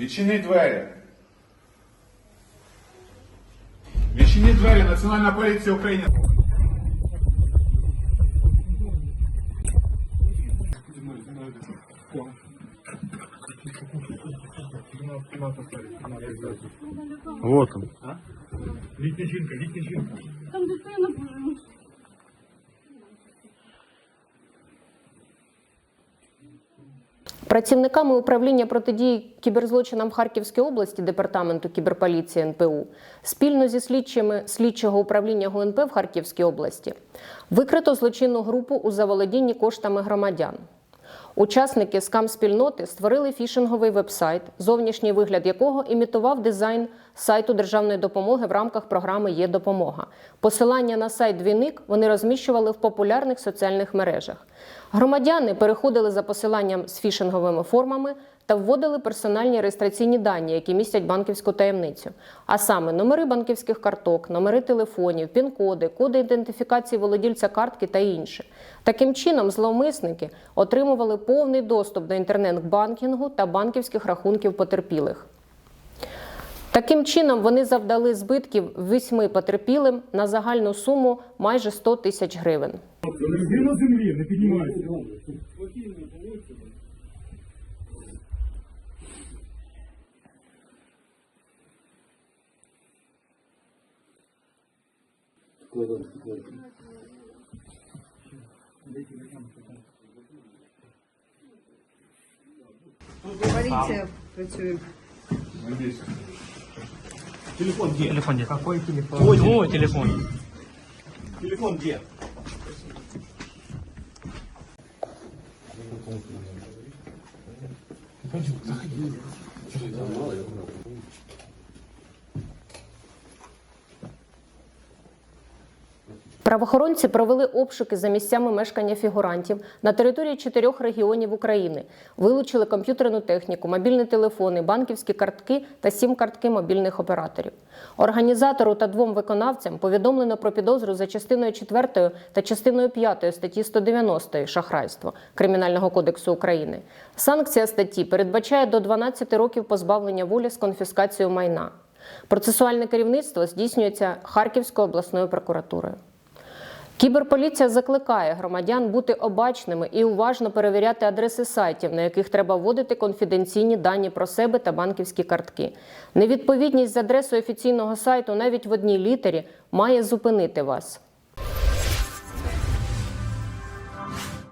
Відчини двері. Відчини двері, Національна поліція України. Вот он. Літня жінка, літня жінка. Там дитина боже. Працівниками управління протидії кіберзлочинам Харківської області департаменту кіберполіції НПУ спільно зі слідчими слідчого управління ГУНП в Харківській області викрито злочинну групу у заволодінні коштами громадян. Учасники скам-спільноти створили фішинговий вебсайт, зовнішній вигляд якого імітував дизайн сайту державної допомоги в рамках програми Є допомога. Посилання на сайт Двійник вони розміщували в популярних соціальних мережах. Громадяни переходили за посиланням з фішинговими формами та вводили персональні реєстраційні дані, які містять банківську таємницю, а саме номери банківських карток, номери телефонів, пін-коди, коди ідентифікації володільця картки та інше. Таким чином, зловмисники отримували повний доступ до інтернет-банкінгу та банківських рахунків потерпілих. Таким чином, вони завдали збитків вісьми потерпілим на загальну суму майже 100 тисяч гривень. Лежи на землі, не піднімайся. Поліція працює. Телефон где? Телефон где? Какой телефон? Твой, твой телефон. Телефон где? Правоохоронці провели обшуки за місцями мешкання фігурантів на території чотирьох регіонів України, вилучили комп'ютерну техніку, мобільні телефони, банківські картки та сім картки мобільних операторів. Організатору та двом виконавцям повідомлено про підозру за частиною 4 та частиною 5 статті 190 шахрайство Кримінального кодексу України. Санкція статті передбачає до 12 років позбавлення волі з конфіскацією майна. Процесуальне керівництво здійснюється Харківською обласною прокуратурою. Кіберполіція закликає громадян бути обачними і уважно перевіряти адреси сайтів, на яких треба вводити конфіденційні дані про себе та банківські картки. Невідповідність з адресою офіційного сайту навіть в одній літері має зупинити вас.